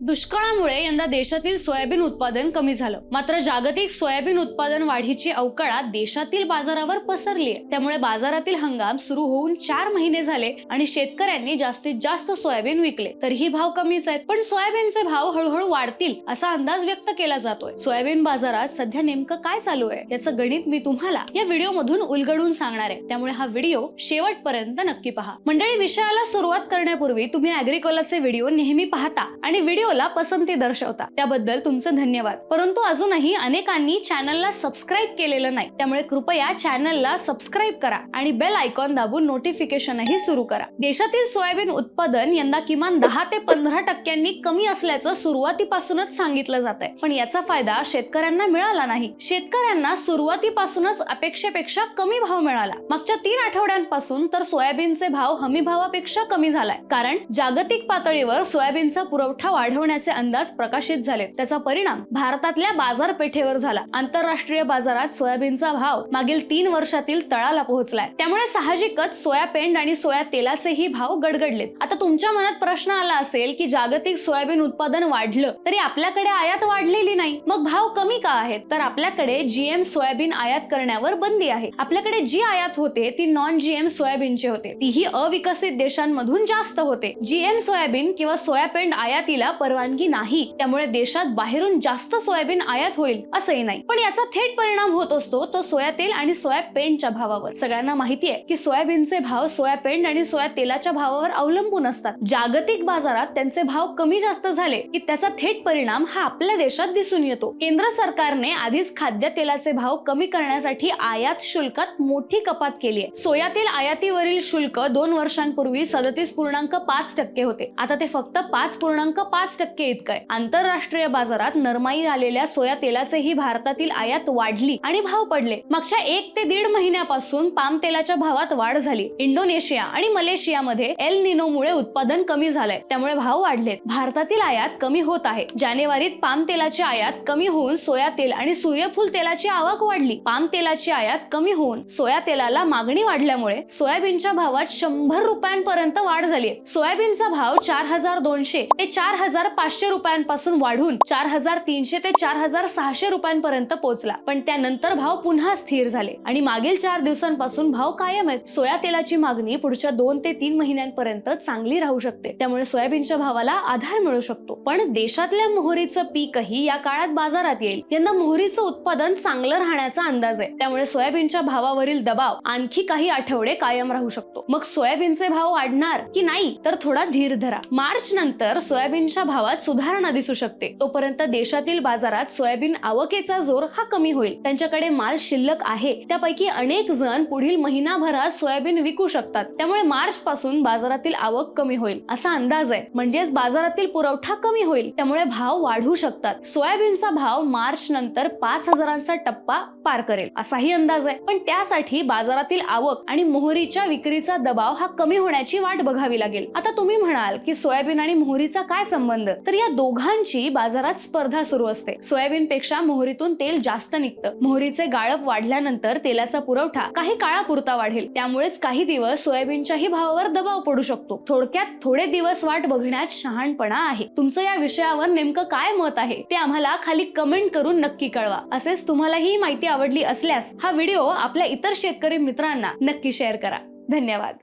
दुष्काळामुळे यंदा देशातील सोयाबीन उत्पादन कमी झालं. मात्र जागतिक सोयाबीन उत्पादन वाढीची अवकाळा देशातील बाजारावर पसरली आहे त्यामुळे बाजारातील हंगाम सुरू होऊन चार महिने झाले आणि शेतकऱ्यांनी जास्तीत जास्त सोयाबीन विकले. तरीही भाव कमीच आहेत. पण सोयाबीनचे भाव हळूहळू वाढतील असा अंदाज व्यक्त केला जातोय. सोयाबीन बाजारात सध्या नेमकं काय चालू आहे याचं गणित मी तुम्हाला या व्हिडिओ मधून उलगडून सांगणार आहे. त्यामुळे हा व्हिडिओ शेवटपर्यंत नक्की पहा. मंडळी विषयाला सुरुवात करण्यापूर्वी तुम्ही अॅग्रिकॉलाचे व्हिडिओ नेहमी पाहता आणि व्हिडिओ व्हिडिओला पसंती दर्शवता. त्याबद्दल तुमचं धन्यवाद. परंतु अजूनही अनेकांनी चॅनलला सबस्क्राईब केलेलं नाही. त्यामुळे कृपया चॅनलला सबस्क्राईब करा आणि बेल आयकॉन दाबून नोटिफिकेशनही सुरू करा. देशातील सोयाबीन उत्पादन यंदा किमान दहा ते पंधरा टक्क्यांनी कमी असल्याचं सुरुवातीपासूनच सांगितलं जात आहे पण याचा फायदा शेतकऱ्यांना मिळाला नाही. शेतकऱ्यांना सुरुवातीपासूनच अपेक्षेपेक्षा कमी भाव मिळाला. मागच्या तीन आठवड्यांपासून तर सोयाबीनचे भाव हमी भावापेक्षा कमी झालाय. कारण जागतिक पातळीवर सोयाबीनचा पुरवठा वाढ वाढवण्याचे अंदाज प्रकाशित झाले. त्याचा परिणाम भारतातल्या बाजारपेठेवर झाला. आंतरराष्ट्रीय बाजारात सोयाबीनचा भाव मागील तीन वर्षातील तळाला पोहोचलाय. त्यामुळे साहजिकच सोया पेंड आणि सोया तेलाचेही भाव गडगडलेत. आता तुमच्या मनात प्रश्न आला असेल की जागतिक सोयाबीन उत्पादन वाढलं तरी आपल्याकडे आयात वाढलेली नाही. मग भाव कमी का आहेत? तर आपल्याकडे जीएम सोयाबीन आयात करण्यावर बंदी आहे. आपल्याकडे जी आयात होते ती नॉन जीएम सोयाबीनचे होते. तीही अविकसित देशांमधून जास्त होते. जीएम सोयाबीन किंवा सोयापेंड आयातीला परवानगी नाही. त्यामुळे देशात बाहेरून जास्त सोयाबीन आयात होईल असंही नाही. पण याचा थेट परिणाम होत असतो तो सोया तेल आणि सोया पेंडच्या भावावर. सगळ्यांना माहिती आहे की सोयाबीनचे भाव सोया पेंड आणि सोया तेलाच्या भावावर अवलंबून असतात. जागतिक बाजारात त्यांचे भाव कमी जास्त झाले की त्याचा थेट परिणाम हा आपल्या देशात दिसून येतो. केंद्र सरकारने आधीच खाद्य तेलाचे भाव कमी करण्यासाठी आयात शुल्कात मोठी कपात केली आहे सोया तेल आयातीवरील शुल्क दोन वर्षांपूर्वी सदतीस पूर्णांक पाच टक्के होते. आता ते फक्त पाच पूर्णांक पाच टक्के इतकं आहे आंतरराष्ट्रीय बाजारात नरमाई आलेल्या सोया तेलाचेही भारतातील आयात वाढली आणि भाव पडले. मागच्या एक ते दीड महिन्यापासून पाम तेलाच्या भावात वाढ झाली. इंडोनेशिया आणि मलेशियामध्ये एल निनोमुळे उत्पादन कमी झालंय. त्यामुळे भाव वाढलेत. भारतातील आयात कमी होत आहे. जानेवारीत पाम तेलाची आयात कमी होऊन सोया तेल आणि सूर्यफूल तेलाची आवक वाढली. पाम तेलाची आयात कमी होऊन सोया तेलाला मागणी वाढल्यामुळे सोयाबीनच्या भावात शंभर रुपयांपर्यंत वाढ झाली. सोयाबीनचा भाव चार हजार दोनशे ते चार हजार पाचशे रुपयांपासून वाढून चार हजार तीनशे ते चार हजार सहाशे रुपयांपर्यंत पोहोचला पण त्यानंतर भाव पुन्हा स्थिर झाले आणि मागील चार दिवसांपासून भाव कायम आहेत. सोया तेलाची मागणी पुढच्या दोन ते तीन महिन्यांपर्यंत चांगली राहू शकते. त्यामुळे सोयाबीनच्या भावाला आधार मिळू शकतो. पण देशातल्या मोहरीचं पीकही या काळात बाजारात येईल. यंदा मोहरीचं उत्पादन चांगलं राहण्याचा अंदाज आहे. त्यामुळे सोयाबीनच्या भावावरील दबाव आणखी काही आठवडे कायम राहू शकतो. मग सोयाबीनचे भाव वाढणार की नाही तर थोडा धीर धरा. मार्च नंतर सोयाबीनच्या भावात सुधारणा दिसू शकते. तोपर्यंत देशातील बाजारात सोयाबीन आवकेचा जोर हा कमी होईल. त्यांच्याकडे माल शिल्लक आहे. त्यापैकी अनेक जण पुढील महिनाभरात सोयाबीन विकू शकतात. त्यामुळे मार्च पासून बाजारातील आवक कमी होईल असा अंदाज आहे. म्हणजेच बाजारातील पुरवठा कमी होईल. त्यामुळे भाव वाढू शकतात. सोयाबीनचा भाव मार्च नंतर पाच हजारांचा टप्पा पार करेल असाही अंदाज आहे. पण त्यासाठी बाजारातील आवक आणि मोहरीच्या विक्रीचा दबाव हा कमी होण्याची वाट बघावी लागेल. आता तुम्ही म्हणाल की सोयाबीन आणि मोहरीचा काय संबंध? तर या दोघांची बाजारात स्पर्धा सुरू असते. सोयाबीन पेक्षा मोहरीतून तेल जास्त निघतं. मोहरीचे गाळप वाढल्यानंतर तेलाचा पुरवठा काही काळापुरता वाढेल. त्यामुळेच काही दिवस सोयाबीनच्याही भावावर दबाव पडू शकतो. थोडक्यात थोडे दिवस वाट बघण्यात शहाणपणा आहे. तुमचं या विषयावर नेमकं काय मत आहे ते आम्हाला खाली कमेंट करून नक्की कळवा. असेच तुम्हाला ही माहिती आवडली असल्यास हा व्हिडिओ आपल्या इतर शेतकरी मित्रांना नक्की शेअर करा. धन्यवाद.